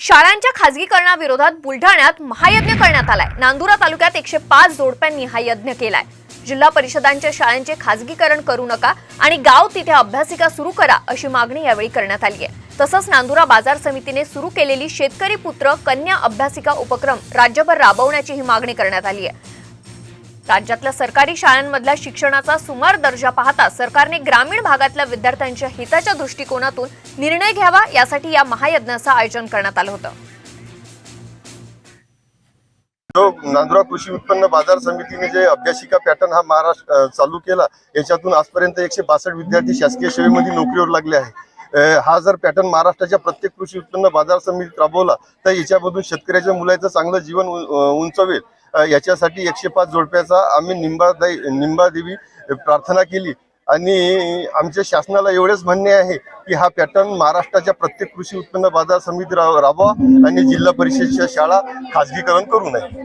शाळांच्या खासगीकरणाविरोधात बुलढाण्यात महायज्ञ करण्यात आलाय. नांदुरा तालुक्यात एकशे पाच जोडप्यांनी हा यज्ञ केलाय. जिल्हा परिषदांच्या शाळांचे खासगीकरण करू नका आणि गाव तिथे अभ्यासिका सुरू करा अशी मागणी यावेळी करण्यात आली आहे. तसंच नांदुरा बाजार समितीने सुरू केलेली शेतकरी पुत्र कन्या अभ्यासिका उपक्रम राज्यभर राबवण्याची ही मागणी करण्यात आली आहे. राज्यातल्या सरकारी शाळांमधल्या शिक्षणाचा सुमार दर्जा पाहता सरकारने ग्रामीण भागातल्या विद्यार्थ्यांच्या हिताच्या दृष्टिकोनातून निर्णय घ्यावा यासाठी या महायज्ञाचं आयोजन करण्यात आलं होतं. जो नांदुरा कृषी उत्पन्न बाजार समितीने जे अभ्यासिका पॅटर्न हा महाराष्ट्र चालू केला याच्यातून आजपर्यंत एकशे बासष्ट विद्यार्थी शासकीय सेवेमध्ये नोकरीवर लागले आहे हा जर पॅटर्न महाराष्ट्राच्या प्रत्येक कृषी उत्पन्न बाजार समितीत राबवला तर याच्यामधून शेतकऱ्याच्या मुलाचं चांगलं जीवन उ- उंचवेल. याच्यासाठी एकशे पाच जोडप्याचा आम्ही निंबादाई निंबादेवी प्रार्थना केली. आणि आमच्या शासनाला एवढेच म्हणणे आहे की हा पॅटर्न महाराष्ट्राच्या प्रत्येक कृषी उत्पन्न बाजार समिती राबवा आणि जिल्हा परिषदच्या शाळा खाजगीकरण करू नये.